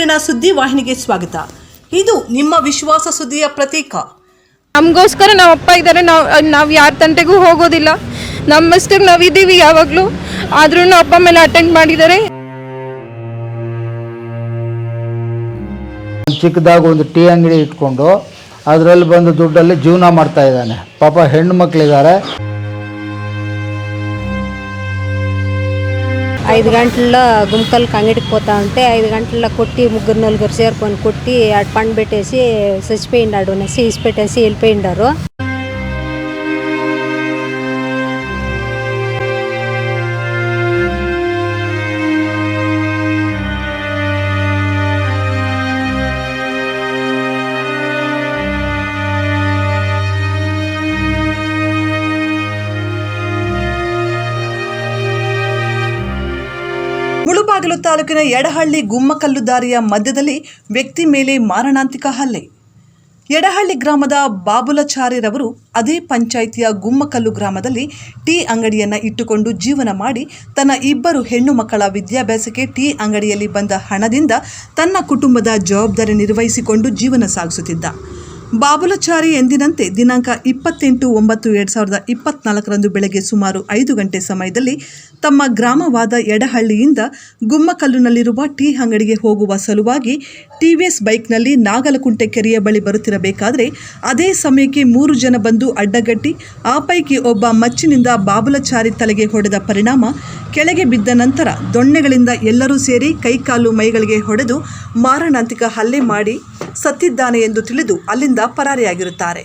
ಕಿರಣ ಸುದ್ದಿ ವಾಹಿನಿಗೆ ಸ್ವಾಗತ. ಇದು ನಿಮ್ಮ ವಿಶ್ವಾಸ ಸುದ್ದಿಯ ಪ್ರತೀಕ. ನಮಗೋಸ್ಕರ ನಮ್ಮ ಅಪ್ಪ ಇದ್ದಾರೆ. ನಾವು ನಾವು ಯಾರ ತಂಟೆಗೂ ಹೋಗೋದಿಲ್ಲ. ನಮ್ಮಷ್ಟಕ್ಕೆ ನಾವು ಇದ್ದೀವಿ ಯಾವಾಗಲೂ. ಆದ್ರೂ ಅಪ್ಪ ಮೇಲೆ ಅಟೆಂಡ್ ಮಾಡಿದ್ದಾರೆ. ಚಿಕ್ಕದಾಗ ಒಂದು ಟೀ ಅಂಗಡಿ ಇಟ್ಕೊಂಡು ಅದರಲ್ಲಿ ಬಂದು ದುಡ್ಡಲ್ಲಿ ಜೀವನ ಮಾಡ್ತಾ ಇದ್ದಾನೆ. ಪಾಪ ಹೆಣ್ಣು ಮಕ್ಕಳಿದ್ದಾರೆ ఐదు గంటల గుంకలకి అంగడికి పోతా ఉంటే ఐదు గంటల కొట్టి ముగ్గురు నలుగురు చేరుకొని కొట్టి ఆడ పండు పెట్టేసి చచ్చిపోయిండాడు అనేసి ఇసిపెట్టేసి వెళ్ళిపోయిండారు. ತಾಲೂಕಿನ ಎಡಹಳ್ಳಿ ಗುಮ್ಮಕಲ್ಲು ದಾರಿಯ ಮಧ್ಯದಲ್ಲಿ ವ್ಯಕ್ತಿ ಮೇಲೆ ಮಾರಣಾಂತಿಕ ಹಲ್ಲೆ. ಎಡಹಳ್ಳಿ ಗ್ರಾಮದ ಬಾಬುಲಚಾರಿರವರು ಅದೇ ಪಂಚಾಯಿತಿಯ ಗುಮ್ಮಕಲ್ಲು ಗ್ರಾಮದಲ್ಲಿ ಟೀ ಅಂಗಡಿಯನ್ನು ಇಟ್ಟುಕೊಂಡು ಜೀವನ ಮಾಡಿ ತನ್ನ ಇಬ್ಬರು ಹೆಣ್ಣು ಮಕ್ಕಳ ವಿದ್ಯಾಭ್ಯಾಸಕ್ಕೆ ಟೀ ಅಂಗಡಿಯಲ್ಲಿ ಬಂದ ಹಣದಿಂದ ತನ್ನ ಕುಟುಂಬದ ಜವಾಬ್ದಾರಿ ನಿರ್ವಹಿಸಿಕೊಂಡು ಜೀವನ ಸಾಗಿಸುತ್ತಿದ್ದ. ಬಾಬುಲಚಾರಿ ಎಂದಿನಂತೆ ದಿನಾಂಕ ಇಪ್ಪತ್ತೆಂಟು ಒಂಬತ್ತು ಎರಡು ಸಾವಿರದ ಇಪ್ಪತ್ನಾಲ್ಕರಂದು ಬೆಳಗ್ಗೆ ಸುಮಾರು ಐದು ಗಂಟೆ ಸಮಯದಲ್ಲಿ ತಮ್ಮ ಗ್ರಾಮವಾದ ಎಡಹಳ್ಳಿಯಿಂದ ಗುಮ್ಮಕಲ್ಲುನಲ್ಲಿರುವ ಟೀ ಅಂಗಡಿಗೆ ಹೋಗುವ ಸಲುವಾಗಿ ಟಿವಿಎಸ್ ಬೈಕ್ನಲ್ಲಿ ನಾಗಲಕುಂಟೆ ಕೆರೆಯ ಬಳಿ ಬರುತ್ತಿರಬೇಕಾದರೆ ಅದೇ ಸಮಯಕ್ಕೆ ಮೂರು ಜನ ಬಂದು ಅಡ್ಡಗಟ್ಟಿ, ಆ ಪೈಕಿ ಒಬ್ಬ ಮಚ್ಚಿನಿಂದ ಬಾಬುಲಚಾರಿ ತಲೆಗೆ ಹೊಡೆದ ಪರಿಣಾಮ, ಕೆಳಗೆ ಬಿದ್ದ ನಂತರ ದೊಣ್ಣೆಗಳಿಂದ ಎಲ್ಲರೂ ಸೇರಿ ಕೈಕಾಲು ಮೈಗಳಿಗೆ ಹೊಡೆದು ಮಾರಣಾಂತಿಕ ಹಲ್ಲೆ ಮಾಡಿ ಸತ್ತಿದ್ದಾನೆ ಎಂದು ತಿಳಿದು ಅಲ್ಲಿಂದ ಪರಾರಿಯಾಗಿರುತ್ತಾರೆ.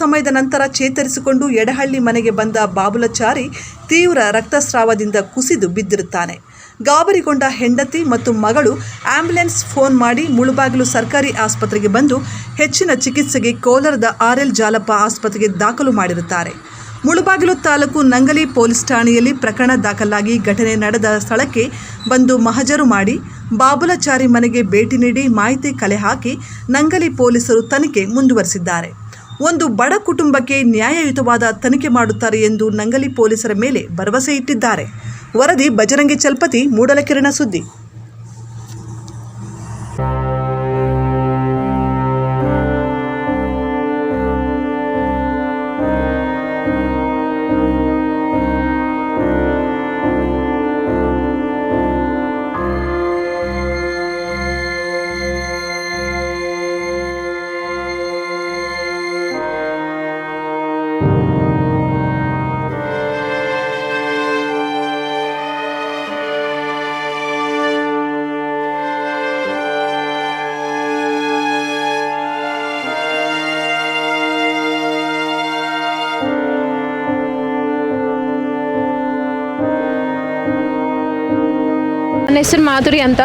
ಸಮಯದ ನಂತರ ಚೇತರಿಸಿಕೊಂಡು ಎಡಹಳ್ಳಿ ಮನೆಗೆ ಬಂದ ಬಾಬುಲಚಾರಿ ತೀವ್ರ ರಕ್ತಸ್ರಾವದಿಂದ ಕುಸಿದು ಬಿದ್ದಿರುತ್ತಾನೆ. ಗಾಬರಿಗೊಂಡ ಹೆಂಡತಿ ಮತ್ತು ಮಗಳು ಆಂಬ್ಯುಲೆನ್ಸ್ ಫೋನ್ ಮಾಡಿ ಮುಳುಬಾಗಿಲು ಸರ್ಕಾರಿ ಆಸ್ಪತ್ರೆಗೆ ಬಂದು ಹೆಚ್ಚಿನ ಚಿಕಿತ್ಸೆಗೆ ಕೋಲಾರದ ಆರ್ಎಲ್ ಜಾಲಪ್ಪ ಆಸ್ಪತ್ರೆಗೆ ದಾಖಲು ಮಾಡಿರುತ್ತಾರೆ. ಮುಳುಬಾಗಿಲು ತಾಲೂಕು ನಂಗಲಿ ಪೊಲೀಸ್ ಠಾಣೆಯಲ್ಲಿ ಪ್ರಕರಣ ದಾಖಲಾಗಿ ಘಟನೆ ನಡೆದ ಸ್ಥಳಕ್ಕೆ ಬಂದು ಮಹಜರು ಮಾಡಿ ಬಾಬುಲಚಾರಿ ಮನೆಗೆ ಭೇಟಿ ನೀಡಿ ಮಾಹಿತಿ ಕಲೆ ಹಾಕಿ ನಂಗಲಿ ಪೊಲೀಸರು ತನಿಖೆ ಮುಂದುವರೆಸಿದ್ದಾರೆ. ಒಂದು ಬಡ ಕುಟುಂಬಕ್ಕೆ ನ್ಯಾಯಯುತವಾದ ತನಿಖೆ ಮಾಡುತ್ತಾರೆ ಎಂದು ನಂಗಲಿ ಪೊಲೀಸರ ಮೇಲೆ ಭರವಸೆ ಇಟ್ಟಿದ್ದಾರೆ. ವರದಿ ಬಜರಂಗಿ ಚಲ್ಪತಿ, ಮೂಡಲಕಿರಣ ಸುದ್ದಿ. ನನ್ನ ಹೆಸರು ಮಾಧುರಿ ಅಂತ.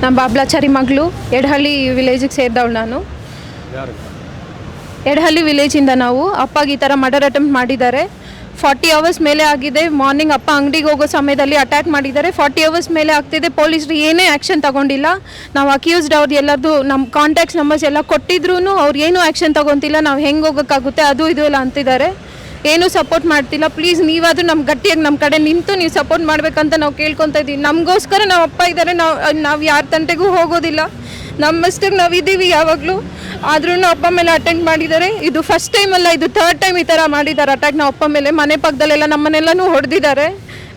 ನಮ್ಮ ಬಾಬ್ಲಾಚಾರಿ ಮಗಳು, ಎಡಹಳ್ಳಿ ವಿಲೇಜಿಗೆ ಸೇರಿದವಳು ನಾನು. ಎಡಹಳ್ಳಿ ವಿಲೇಜಿಂದ ನಾವು ಅಪ್ಪಗೆ ಈ ಥರ ಮರ್ಡರ್ ಅಟೆಂಪ್ಟ್ ಮಾಡಿದ್ದಾರೆ. ಫಾರ್ಟಿ ಅವರ್ಸ್ ಮೇಲೆ ಆಗಿದೆ ಮಾರ್ನಿಂಗ್ ಅಪ್ಪ ಅಂಗಡಿಗೆ ಹೋಗೋ ಸಮಯದಲ್ಲಿ ಅಟ್ಯಾಕ್ ಮಾಡಿದ್ದಾರೆ. ಫಾರ್ಟಿ ಅವರ್ಸ್ ಮೇಲೆ ಆಗ್ತಿದೆ, ಪೊಲೀಸರು ಏನೇ ಆ್ಯಕ್ಷನ್ ತಗೊಂಡಿಲ್ಲ. ನಾವು ಅಕ್ಯೂಸ್ಡ್ ಅವ್ರು ಎಲ್ಲರದು ನಮ್ಮ ಕಾಂಟ್ಯಾಕ್ಟ್ಸ್ ನಂಬರ್ಸ್ ಎಲ್ಲ ಕೊಟ್ಟಿದ್ರು ಅವ್ರು ಏನೂ ಆ್ಯಕ್ಷನ್ ತೊಗೊತಿಲ್ಲ. ನಾವು ಹೆಂಗೆ ಹೋಗೋಕ್ಕಾಗುತ್ತೆ, ಅದು ಇದು ಎಲ್ಲ ಅಂತಿದ್ದಾರೆ. ಏನೂ ಸಪೋರ್ಟ್ ಮಾಡ್ತಿಲ್ಲ. ಪ್ಲೀಸ್ ನೀವಾದರೂ ನಮ್ಮ ಗಟ್ಟಿಯಾಗಿ ನಮ್ಮ ಕಡೆ ನಿಂತು ನೀವು ಸಪೋರ್ಟ್ ಮಾಡ್ಬೇಕಂತ ನಾವು ಕೇಳ್ಕೊತಾ ಇದ್ದೀವಿ. ನಮಗೋಸ್ಕರ ನಮ್ಮ ಅಪ್ಪ ಇದ್ದಾರೆ ನಾವು ನಾವು ಯಾರ ತಂಟೆಗೂ ಹೋಗೋದಿಲ್ಲ. ನಮ್ಮಷ್ಟಕ್ಕೆ ನಾವು ಇದ್ದೀವಿ ಯಾವಾಗಲೂ. ಆದ್ರೂ ಅಪ್ಪ ಮೇಲೆ ಅಟೆಂಡ್ ಮಾಡಿದ್ದಾರೆ ಇದು ಫಸ್ಟ್ ಟೈಮ್ ಅಲ್ಲ, ಇದು ಥರ್ಡ್ ಟೈಮ್ ಈ ಥರ ಮಾಡಿದ್ದಾರೆ ಅಟ್ಯಾಕ್ ನಾವು ಅಪ್ಪ ಮೇಲೆ. ಮನೆ ಪಕ್ಕದಲ್ಲೆಲ್ಲ ನಮ್ಮನ್ನೆಲ್ಲನೂ ಹೊಡೆದಿದ್ದಾರೆ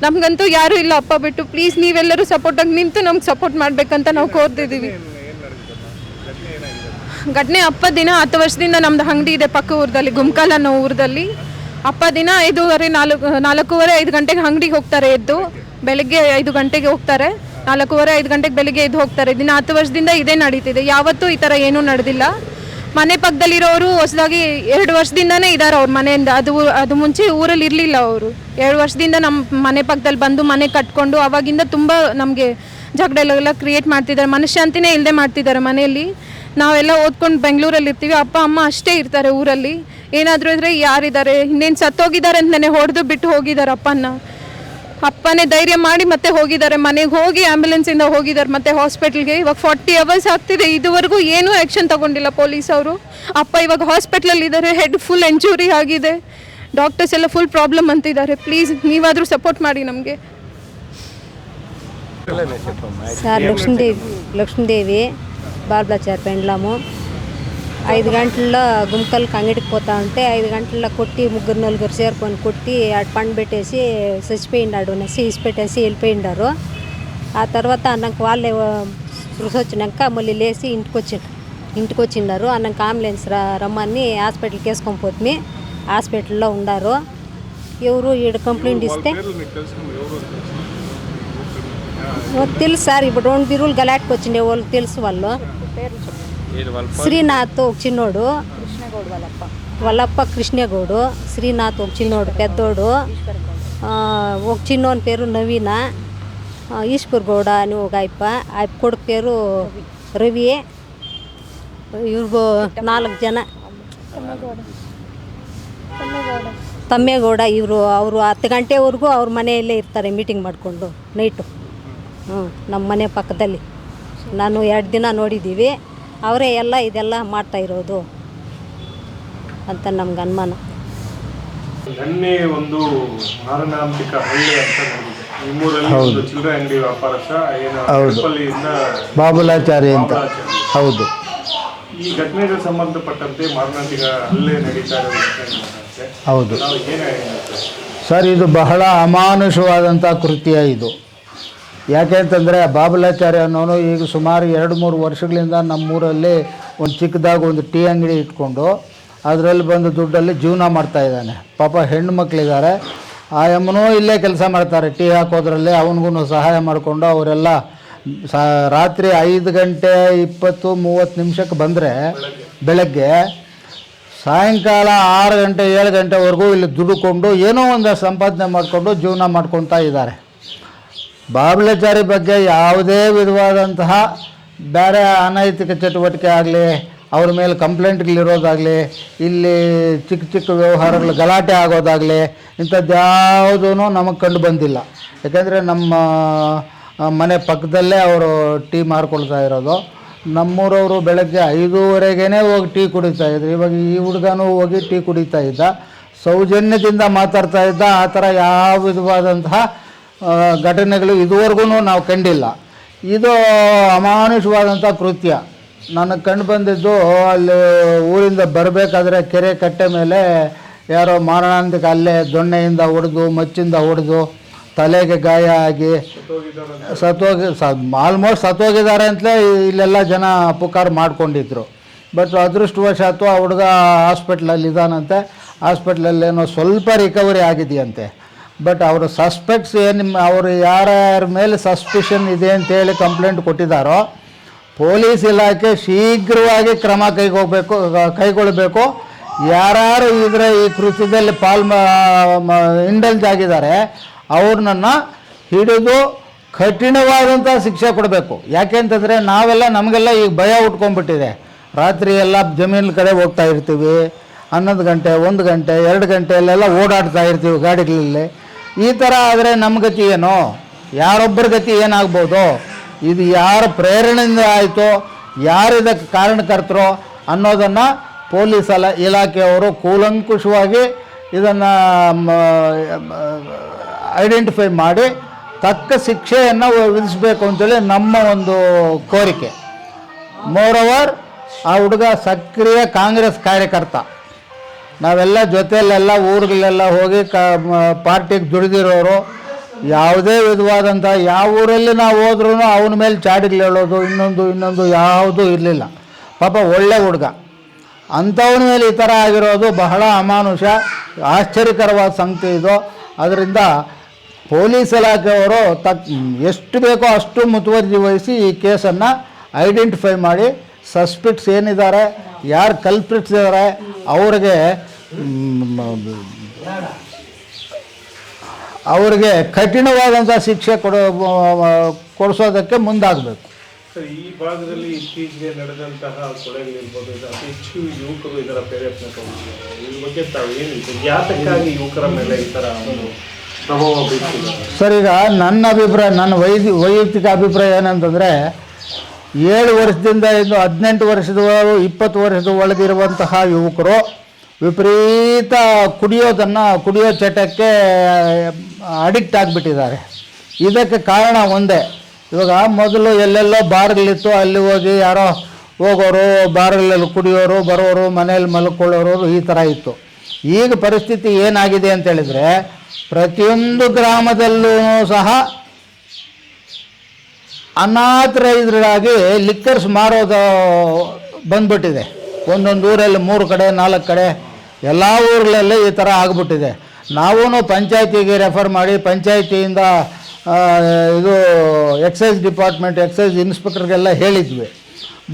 ನಮಗಂತೂ ಯಾರೂ ಇಲ್ಲ ಅಪ್ಪ ಬಿಟ್ಟು. ಪ್ಲೀಸ್ ನೀವೆಲ್ಲರೂ ಸಪೋರ್ಟಾಗಿ ನಿಂತು ನಮ್ಗೆ ಸಪೋರ್ಟ್ ಮಾಡಬೇಕಂತ ನಾವು ಕೋರ್ತಿದ್ದೀವಿ ಘಟನೆ ಅಪ್ಪ ದಿನ ಹತ್ತು ವರ್ಷದಿಂದ ನಮ್ದು ಅಂಗಡಿ ಇದೆ ಪಕ್ಕ ಊರದಲ್ಲಿ ಗುಮ್ಕಾಲ್ ಅನ್ನೋ ಊರದಲ್ಲಿ. ಅಪ್ಪ ದಿನ ಐದೂವರೆ ನಾಲ್ಕು, ನಾಲ್ಕೂವರೆ ಐದು ಗಂಟೆಗೆ ಅಂಗಡಿಗೆ ಹೋಗ್ತಾರೆ ಎದ್ದು, ಬೆಳಗ್ಗೆ ಐದು ಗಂಟೆಗೆ ಹೋಗ್ತಾರೆ. ನಾಲ್ಕೂವರೆ ಐದು ಗಂಟೆಗೆ ಬೆಳಿಗ್ಗೆ ಎದ್ದು ಹೋಗ್ತಾರೆ. ದಿನ ಹತ್ತು ವರ್ಷದಿಂದ ಇದೇ ನಡೀತಿದೆ. ಯಾವತ್ತೂ ಈ ಥರ ಏನೂ ನಡೆದಿಲ್ಲ. ಮನೆ ಪಕ್ಕದಲ್ಲಿರೋರು ಹೊಸದಾಗಿ ಎರಡು ವರ್ಷದಿಂದನೇ ಇದ್ದಾರೆ ಅವ್ರ ಮನೆಯಿಂದ. ಅದು ಅದು ಮುಂಚೆ ಊರಲ್ಲಿ ಇರಲಿಲ್ಲ ಅವರು. ಎರಡು ವರ್ಷದಿಂದ ನಮ್ಮ ಮನೆ ಪಕ್ಕದಲ್ಲಿ ಬಂದು ಮನೆ ಕಟ್ಕೊಂಡು ಅವಾಗಿಂದ ತುಂಬ ನಮಗೆ ಜಗಡೆಲ್ಲ ಕ್ರಿಯೇಟ್ ಮಾಡ್ತಿದ್ದಾರೆ. ಮನಃಶಾಂತಿನೇ ಇಲ್ಲದೆ ಮಾಡ್ತಿದ್ದಾರೆ ಮನೆಯಲ್ಲಿ. ನಾವೆಲ್ಲ ಓದ್ಕೊಂಡು ಬೆಂಗಳೂರಲ್ಲಿ ಇರ್ತೀವಿ ಅಪ್ಪ, ಅಮ್ಮ ಅಷ್ಟೇ ಇರ್ತಾರೆ ಊರಲ್ಲಿ. ಏನಾದರೂ ಇದ್ರೆ ಯಾರಿದ್ದಾರೆ ಇನ್ನೇನು ಸತ್ತೋಗಿದ್ದಾರೆ ಅಂತಲೇ ಹೊಡೆದು ಬಿಟ್ಟು ಹೋಗಿದ್ದಾರೆ ಅಪ್ಪನ ಅಪ್ಪನೇ ಧೈರ್ಯ ಮಾಡಿ ಮತ್ತೆ ಹೋಗಿದ್ದಾರೆ ಮನೆಗೆ ಹೋಗಿ ಆ್ಯಂಬುಲೆನ್ಸಿಂದ ಹೋಗಿದ್ದಾರೆ ಮತ್ತೆ ಹಾಸ್ಪಿಟ್ಲ್ಗೆ ಇವಾಗ ಫಾರ್ಟಿ ಅವರ್ಸ್ ಆಗ್ತಿದೆ ಇದುವರೆಗೂ ಏನೂ ಆ್ಯಕ್ಷನ್ ತಗೊಂಡಿಲ್ಲ ಪೊಲೀಸ್ ಅವರು ಅಪ್ಪ ಇವಾಗ ಹಾಸ್ಪಿಟ್ಲಲ್ಲಿ ಇದ್ದಾರೆ ಹೆಡ್ ಫುಲ್ ಎಂಜುರಿ ಆಗಿದೆ ಡಾಕ್ಟರ್ಸ್ ಎಲ್ಲ ಫುಲ್ ಪ್ರಾಬ್ಲಮ್ ಅಂತಿದ್ದಾರೆ ಪ್ಲೀಸ್ ನೀವಾದರೂ ಸಪೋರ್ಟ್ ಮಾಡಿ ನಮಗೆ సార్ లక్ష్మీదేవి లక్ష్మీదేవి బాల్బ్లాచార్ పెండ్లాము ఐదు గంటల్లో గుంకల్కి అంగడికి పోతా ఉంటే ఐదు గంటల్లో కొట్టి ముగ్గురు నలుగురు చేరుకొని కొట్టి అటు పండు పెట్టేసి చచ్చిపోయిండాడు అనేసి పెట్టేసి వెళ్ళిపోయిండారు. ఆ తర్వాత అన్నకు వాళ్ళే స్పృహ వచ్చినాక మళ్ళీ లేచి ఇంటికి వచ్చి ఇంటికి వచ్చిండారు అన్నకు అంబులెన్స్ రా రమ్మని హాస్పిటల్కి వేసుకొని పోతుంది. హాస్పిటల్లో ఉండారు. ఎవరు ఈడ కంప్లైంట్ ఇస్తే తెలుసు? సార్. ఇప్పుడు రెండు బిరువులు గలాట్కి వచ్చిండే వాళ్ళకి తెలుసు వాళ్ళు. ಶ್ರೀನಾಥ್ ಚಿನ್ನೋಡು ವಲ್ಲಪ್ಪ. ಕೃಷ್ಣೇಗೌಡು, ಶ್ರೀನಾಥ್ ಚಿನ್ನೋಡು ಪೆದ್ದೋಡು. ಚಿನ್ನೋನ್ ಪೇರು ನವೀನ. ಈಶ್ವರ್ಗೌಡ ನೀವು ಗಾಯಪ್ಪ. ಆಯ್ಪ ಕೊಡಕ್ ಪೇರು ರವಿ. ಇವ್ರಿಗೂ ನಾಲ್ಕು ಜನ. ತಮ್ಮೇಗೌಡ ಇವರು, ಅವರು ಹತ್ತು ಗಂಟೆವರೆಗೂ ಅವ್ರ ಮನೆಯಲ್ಲೇ ಇರ್ತಾರೆ ಮೀಟಿಂಗ್ ಮಾಡಿಕೊಂಡು ನೈಟು ಹ್ಞೂ ನಮ್ಮ ಮನೆ ಪಕ್ಕದಲ್ಲಿ. ನಾನು ಎರಡು ದಿನ ನೋಡಿದ್ದೀವಿ ಅವರೇ ಎಲ್ಲ ಇದೆಲ್ಲ ಮಾಡ್ತಾ ಇರೋದು ಅಂತ ನಮ್ಗೆ ಅನುಮಾನ. ನಿನ್ನೆ ಒಂದು ಮಾರಣಾಂತಿಕ ಹಳ್ಳಿ ಅಂತ ನೋಡಿದೆ ನಿಮ್ಮೂರಲ್ಲಿ ಒಂದು ಚಿಲ್ಲರೆ ಅಂಗಡಿ ವ್ಯಾಪಾರಸ್ಥ ಏನು ತಿರುಪಲ್ಲಿಯಿಂದ ಬಾಬುಲಾಚಾರಿ ಅಂತ. ಹೌದು. ಈ ಘಟನೆಗೆ ಸಂಬಂಧಪಟ್ಟಂತೆ ಮಾರಣಾಂತಿಕ ಹಲ್ಲೆ ನಡೀತಾ ಇರೋ ಘಟನೆ ಹೌದು. ನಾವು ಏನೇ ಸರ್ ಇದು ಬಹಳ ಅಮಾನುಷವಾದಂಥ ಕೃತ್ಯ ಇದು. ಯಾಕೆಂತಂದರೆ ಬಾಬುಲಾಚಾರ್ಯ ಅನ್ನೋನು ಈಗ ಸುಮಾರು ಎರಡು ಮೂರು ವರ್ಷಗಳಿಂದ ನಮ್ಮೂರಲ್ಲಿ ಒಂದು ಚಿಕ್ಕದಾಗಿ ಒಂದು ಟೀ ಅಂಗಡಿ ಇಟ್ಕೊಂಡು ಅದರಲ್ಲಿ ಬಂದು ದುಡ್ಡಲ್ಲಿ ಜೀವನ ಮಾಡ್ತಾ ಇದ್ದಾನೆ. ಪಾಪ ಹೆಣ್ಣು ಮಕ್ಕಳಿದ್ದಾರೆ ಆ ಅಮ್ಮನೂ ಇಲ್ಲೇ ಕೆಲಸ ಮಾಡ್ತಾರೆ. ಟೀ ಹಾಕೋದ್ರಲ್ಲಿ ಅವನಿಗೂ ಸಹಾಯ ಮಾಡಿಕೊಂಡು ಅವರೆಲ್ಲ ಸ ರಾತ್ರಿ ಐದು ಗಂಟೆ ಇಪ್ಪತ್ತು ಮೂವತ್ತು ನಿಮಿಷಕ್ಕೆ ಬಂದರೆ ಬೆಳಗ್ಗೆ ಸಾಯಂಕಾಲ ಆರು ಗಂಟೆ ಏಳು ಗಂಟೆವರೆಗೂ ಇಲ್ಲಿ ದುಡುಕೊಂಡು ಏನೋ ಒಂದು ಸಂಪಾದನೆ ಮಾಡಿಕೊಂಡು ಜೀವನ ಮಾಡ್ಕೊತಾ ಇದ್ದಾರೆ. ಬಾಬಳಚಾರಿ ಬಗ್ಗೆ ಯಾವುದೇ ವಿಧವಾದಂತಹ ಬೇರೆ ಅನೈತಿಕ ಚಟುವಟಿಕೆ ಆಗಲಿ, ಅವ್ರ ಮೇಲೆ ಕಂಪ್ಲೇಂಟ್ಗಳಿರೋದಾಗಲಿ, ಇಲ್ಲಿ ಚಿಕ್ಕ ಚಿಕ್ಕ ವ್ಯವಹಾರಗಳು ಗಲಾಟೆ ಆಗೋದಾಗಲಿ, ಇಂಥದ್ದು ಯಾವುದೂ ನಮಗೆ ಕಂಡು ಬಂದಿಲ್ಲ. ಯಾಕೆಂದರೆ ನಮ್ಮ ಮನೆ ಪಕ್ಕದಲ್ಲೇ ಅವರು ಟೀ ಮಾರ್ಕೊಳ್ತಾ ಇರೋದು. ನಮ್ಮೂರವರು ಬೆಳಗ್ಗೆ ಐದೂವರೆಗೇ ಹೋಗಿ ಟೀ ಕುಡಿತಾ ಇದ್ರು. ಇವಾಗ ಈ ಹುಡುಗನೂ ಹೋಗಿ ಟೀ ಕುಡಿತಾ ಇದ್ದ. ಸೌಜನ್ಯದಿಂದ ಮಾತಾಡ್ತಾ ಇದ್ದ. ಆ ಥರ ಯಾವ ವಿಧವಾದಂತಹ ಘಟನೆಗಳು ಇದುವರೆಗೂ ನಾವು ಕಂಡಿಲ್ಲ. ಇದು ಅಮಾನುಷವಾದಂಥ ಕೃತ್ಯ. ನನಗೆ ಕಂಡು ಬಂದಿದ್ದು ಅಲ್ಲಿ ಊರಿಂದ ಬರಬೇಕಾದ್ರೆ ಕೆರೆ ಕಟ್ಟೆ ಮೇಲೆ ಯಾರೋ ಮಾರಣಾಂತಿಕ ಅಲ್ಲೇ ದೊಣ್ಣೆಯಿಂದ ಹೊಡೆದು, ಮಚ್ಚಿಂದ ಹೊಡೆದು, ತಲೆಗೆ ಗಾಯ ಆಗಿ ಸತ್ತೋಗಿ, ಸ ಆಲ್ಮೋಸ್ಟ್ ಸತ್ತೋಗಿದ್ದಾರೆ ಅಂತಲೇ ಇಲ್ಲೆಲ್ಲ ಜನ ಪುಕಾರ್ ಮಾಡ್ಕೊಂಡಿದ್ರು. ಬಟ್ ಅದೃಷ್ಟವಶಾತ್ತು ಆ ಹುಡುಗ ಹಾಸ್ಪಿಟ್ಲಲ್ಲಿ ಇದ್ದಾನಂತೆ. ಹಾಸ್ಪಿಟ್ಲಲ್ಲೇನೋ ಸ್ವಲ್ಪ ರಿಕವರಿ ಆಗಿದೆಯಂತೆ. ಬಟ್ ಅವರು ಸಸ್ಪೆಕ್ಟ್ಸ್ ಏನು ಅವರು ಯಾರ್ಯಾರ ಮೇಲೆ ಸಸ್ಪಿಷನ್ ಇದೆ ಅಂತೇಳಿ ಕಂಪ್ಲೇಂಟ್ ಕೊಟ್ಟಿದ್ದಾರೋ, ಪೊಲೀಸ್ ಇಲಾಖೆ ಶೀಘ್ರವಾಗಿ ಕ್ರಮ ಕೈಗೊಳ್ಬೇಕು ಕೈಗೊಳ್ಳಬೇಕು. ಯಾರ್ಯಾರು ಇದರ ಈ ಕೃತ್ಯದಲ್ಲಿ ಪಾಲ್ ಇಂಡಲ್ಜ್ ಆಗಿದ್ದಾರೆ ಅವ್ರನ್ನ ಹಿಡಿದು ಕಠಿಣವಾದಂಥ ಶಿಕ್ಷೆ ಕೊಡಬೇಕು. ಯಾಕೆಂತಂದರೆ ನಾವೆಲ್ಲ ನಮಗೆಲ್ಲ ಈಗ ಭಯ ಉಟ್ಕೊಂಡ್ಬಿಟ್ಟಿದೆ. ರಾತ್ರಿ ಎಲ್ಲ ಜಮೀನು ಕಡೆ ಹೋಗ್ತಾ ಇರ್ತೀವಿ. ಹನ್ನೊಂದು ಗಂಟೆ, ಒಂದು ಗಂಟೆ, ಎರಡು ಗಂಟೆಯಲ್ಲೆಲ್ಲ ಓಡಾಡ್ತಾ ಇರ್ತೀವಿ ಗಾಡಿಗಳಲ್ಲಿ. ಈ ಥರ ಆದರೆ ನಮ್ಮ ಗತಿ ಏನು? ಯಾರೊಬ್ಬರ ಗತಿ ಏನಾಗ್ಬೋದು? ಇದು ಯಾರ ಪ್ರೇರಣೆಯಿಂದ ಆಯಿತು? ಯಾರು ಇದಕ್ಕೆ ಕಾರಣಕರ್ತರೋ? ಅನ್ನೋದನ್ನು ಪೊಲೀಸ್ ಅಲ ಇಲಾಖೆಯವರು ಕೂಲಂಕುಷವಾಗಿ ಇದನ್ನು ಐಡೆಂಟಿಫೈ ಮಾಡಿ ತಕ್ಕ ಶಿಕ್ಷೆಯನ್ನು ವಿಧಿಸಬೇಕು ಅಂತೇಳಿ ನಮ್ಮ ಒಂದು ಕೋರಿಕೆ. ಮೋರ್ ಓವರ್ ಆ ಹುಡುಗ ಸಕ್ರಿಯ ಕಾಂಗ್ರೆಸ್ ಕಾರ್ಯಕರ್ತ. ನಾವೆಲ್ಲ ಜೊತೆಯಲ್ಲೆಲ್ಲ ಊರುಗಳೆಲ್ಲ ಹೋಗಿ ಕ ಪಾರ್ಟಿಗೆ ದುಡಿದಿರೋರು, ಯಾವುದೇ ವಿಧವಾದಂಥ ಯಾವ ಊರಲ್ಲಿ ನಾವು ಹೋದ್ರೂ ಅವನ ಮೇಲೆ ಚಾಡಿಗಳು ಹೇಳೋದು, ಇನ್ನೊಂದು ಇನ್ನೊಂದು ಯಾವುದೂ ಇರಲಿಲ್ಲ. ಪಾಪ ಒಳ್ಳೆ ಹುಡುಗ. ಅಂಥವನ ಮೇಲೆ ಈ ಥರ ಆಗಿರೋದು ಬಹಳ ಅಮಾನುಷ, ಆಶ್ಚರ್ಯಕರವಾದ ಸಂಗತಿ ಇದು. ಅದರಿಂದ ಪೊಲೀಸ್ ಇಲಾಖೆಯವರು ತಕ್, ಎಷ್ಟು ಬೇಕೋ ಅಷ್ಟು ಮುತುವರ್ಜಿ ವಹಿಸಿ ಈ ಕೇಸನ್ನು ಐಡೆಂಟಿಫೈ ಮಾಡಿ ಸಸ್ಪಿಕ್ಟ್ಸ್ ಏನಿದ್ದಾರೆ ಯಾರು ಕಲ್ಪಿಟ್ಸ್ ಇದ್ದಾರೆ ಅವ್ರಿಗೆ ಅವರಿಗೆ ಕಠಿಣವಾದಂಥ ಶಿಕ್ಷೆ ಕೊಡೋ ಕೊಡಿಸೋದಕ್ಕೆ ಮುಂದಾಗಬೇಕು. ಈ ಭಾಗದಲ್ಲಿ ಇತ್ತೀಚೆಗೆ ನಡೆದಂತಹ ಕೊಲೆಗಳಿರ್ಬೋದು ಅತಿ ಹೆಚ್ಚು ಯುವಕರು ಇದರ ಪ್ರೇರೇಪಣೆ ಇದ್ರ ಬಗ್ಗೆ ತಾವು ಏನು ಯಾತಕ್ಕಾಗಿ ಯುವಕರ ಮೇಲೆ ಈ ಥರ ಒಂದು ಪ್ರಭಾವ ಬೀರ್ತಿದೆ. ಸರ್ ಈಗ ನನ್ನ ಅಭಿಪ್ರಾಯ ನನ್ನ ವೈದಿ ವೈಯಕ್ತಿಕ ಅಭಿಪ್ರಾಯ ಏನಂತಂದರೆ ಏಳು ವರ್ಷದಿಂದ ಇನ್ನು ಹದಿನೆಂಟು ವರ್ಷದ ಇಪ್ಪತ್ತು ವರ್ಷದ ಒಳಗಿರುವಂತಹ ಯುವಕರು ವಿಪರೀತ ಕುಡಿಯೋದನ್ನು, ಕುಡಿಯೋ ಚಟಕ್ಕೆ ಅಡಿಕ್ಟ್ ಆಗಿಬಿಟ್ಟಿದ್ದಾರೆ. ಇದಕ್ಕೆ ಕಾರಣ ಒಂದೇ. ಇವಾಗ ಮೊದಲು ಎಲ್ಲೆಲ್ಲೋ ಬಾರ್ಗಳಿತ್ತು ಅಲ್ಲಿ ಹೋಗಿ ಯಾರೋ ಹೋಗೋರು ಬಾರ್ಗಳಲ್ಲಿ ಕುಡಿಯೋರು, ಬರೋರು ಮನೇಲಿ ಮಲ್ಕೊಳ್ಳೋರು ಈ ಥರ ಇತ್ತು. ಈಗ ಪರಿಸ್ಥಿತಿ ಏನಾಗಿದೆ ಅಂತ ಹೇಳಿದರೆ ಪ್ರತಿಯೊಂದು ಗ್ರಾಮದಲ್ಲೂ ಸಹ ಅನಾಥರೈತರಾಗಿ ಲಿಕ್ಕರ್ಸ್ ಮಾರೋದು ಬಂದ್ಬಿಟ್ಟಿದೆ. ಒಂದೊಂದು ಊರಲ್ಲಿ ಮೂರು ಕಡೆ, ನಾಲ್ಕು ಕಡೆ, ಎಲ್ಲ ಊರುಗಳಲ್ಲಿ ಈ ಥರ ಆಗ್ಬಿಟ್ಟಿದೆ. ನಾವೂ ಪಂಚಾಯತಿಗೆ ರೆಫರ್ ಮಾಡಿ, ಪಂಚಾಯತಿಯಿಂದ ಇದು ಎಕ್ಸೈಸ್ ಡಿಪಾರ್ಟ್ಮೆಂಟ್ ಎಕ್ಸೈಸ್ ಇನ್ಸ್ಪೆಕ್ಟರ್ಗೆಲ್ಲ ಹೇಳಿದ್ವಿ.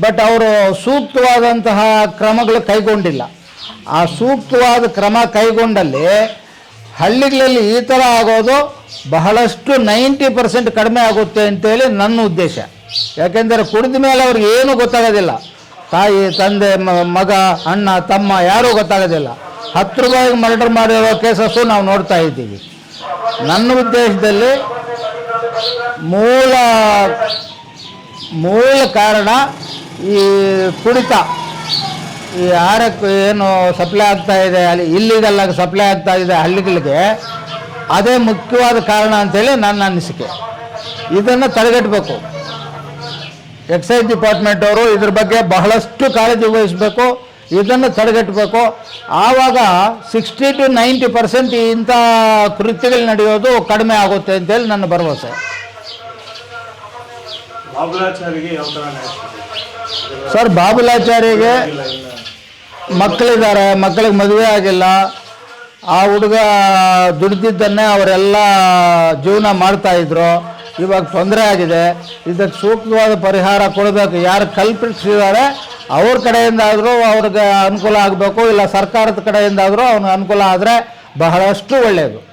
ಬಟ್ ಅವರು ಸೂಕ್ತವಾದಂತಹ ಕ್ರಮಗಳು ಕೈಗೊಂಡಿಲ್ಲ. ಆ ಸೂಕ್ತವಾದ ಕ್ರಮ ಕೈಗೊಂಡಲ್ಲಿ ಹಳ್ಳಿಗಳಲ್ಲಿ ಈ ಥರ ಆಗೋದು ಬಹಳಷ್ಟು ನೈಂಟಿ ಪರ್ಸೆಂಟ್ ಕಡಿಮೆ ಆಗುತ್ತೆ ಅಂತೇಳಿ ನನ್ನ ಉದ್ದೇಶ. ಯಾಕೆಂದರೆ ಕುಡಿದ ಮೇಲೆ ಅವ್ರಿಗೆ ಏನೂ ಗೊತ್ತಾಗೋದಿಲ್ಲ. ತಾಯಿ, ತಂದೆ ಮಗ, ಅಣ್ಣ, ತಮ್ಮ ಯಾರೂ ಗೊತ್ತಾಗೋದಿಲ್ಲ. ಹತ್ತು ರೂಪಾಯಿಗೆ ಮರ್ಡರ್ ಮಾಡಿರೋ ಕೇಸಸ್ಸು ನಾವು ನೋಡ್ತಾ ಇದ್ದೀವಿ. ನನ್ನ ಉದ್ದೇಶದಲ್ಲಿ ಮೂಲ ಮೂಲ ಕಾರಣ ಈ ಕುಡಿತ. ಈ ಆಹಾರಕ್ಕೆ ಏನು ಸಪ್ಲೈ ಆಗ್ತಾ ಇದೆ ಅಲ್ಲಿ ಇಲ್ಲಿಗೆಲ್ಲ ಸಪ್ಲೈ ಆಗ್ತಾ ಇದೆ ಹಳ್ಳಿಗಳಿಗೆ ಅದೇ ಮುಖ್ಯವಾದ ಕಾರಣ ಅಂತೇಳಿ ನನ್ನ ಅನಿಸಿಕೆ. ಇದನ್ನು ತಡೆಗಟ್ಟಬೇಕು ಎಕ್ಸೈಸ್ ಡಿಪಾರ್ಟ್ಮೆಂಟ್ ಅವರು ಇದ್ರ ಬಗ್ಗೆ ಬಹಳಷ್ಟು ಕಾಳಜಿ ವಹಿಸಬೇಕು. ಇದನ್ನು ತಡೆಗಟ್ಟಬೇಕು ಆವಾಗ ಸಿಕ್ಸ್ಟಿ ಟು ನೈಂಟಿ ಪರ್ಸೆಂಟ್ ಇಂಥ ಕೃತ್ಯಗಳು ನಡೆಯೋದು ಕಡಿಮೆ ಆಗುತ್ತೆ ಅಂತೇಳಿ ನನ್ನ ಭರವಸೆ. ಸರ್ ಇನ್ನ ಮಕ್ಕಳಿದ್ದಾರೆ, ಮಕ್ಕಳಿಗೆ ಮದುವೆ ಆಗಿಲ್ಲ. ಆ ಹುಡುಗ ದುಡ್ದಿದ್ದನ್ನೇ ಅವರೆಲ್ಲ ಜೀವನ ಮಾಡ್ತಾಯಿದ್ರು ಇವಾಗ ತೊಂದರೆ ಆಗಿದೆ. ಇದಕ್ಕೆ ಸೂಕ್ತವಾದ ಪರಿಹಾರ ಕೊಡಬೇಕು. ಯಾರು ಕಲ್ಪಿಸಿದ್ದಾರೆ ಅವ್ರ ಕಡೆಯಿಂದ ಆದರೂ ಅವ್ರಿಗೆ ಅನುಕೂಲ ಆಗಬೇಕು. ಇಲ್ಲ ಸರ್ಕಾರದ ಕಡೆಯಿಂದ ಆದರೂ ಅವ್ನಿಗೆ ಅನುಕೂಲ ಆದರೆ ಬಹಳಷ್ಟು ಒಳ್ಳೆಯದು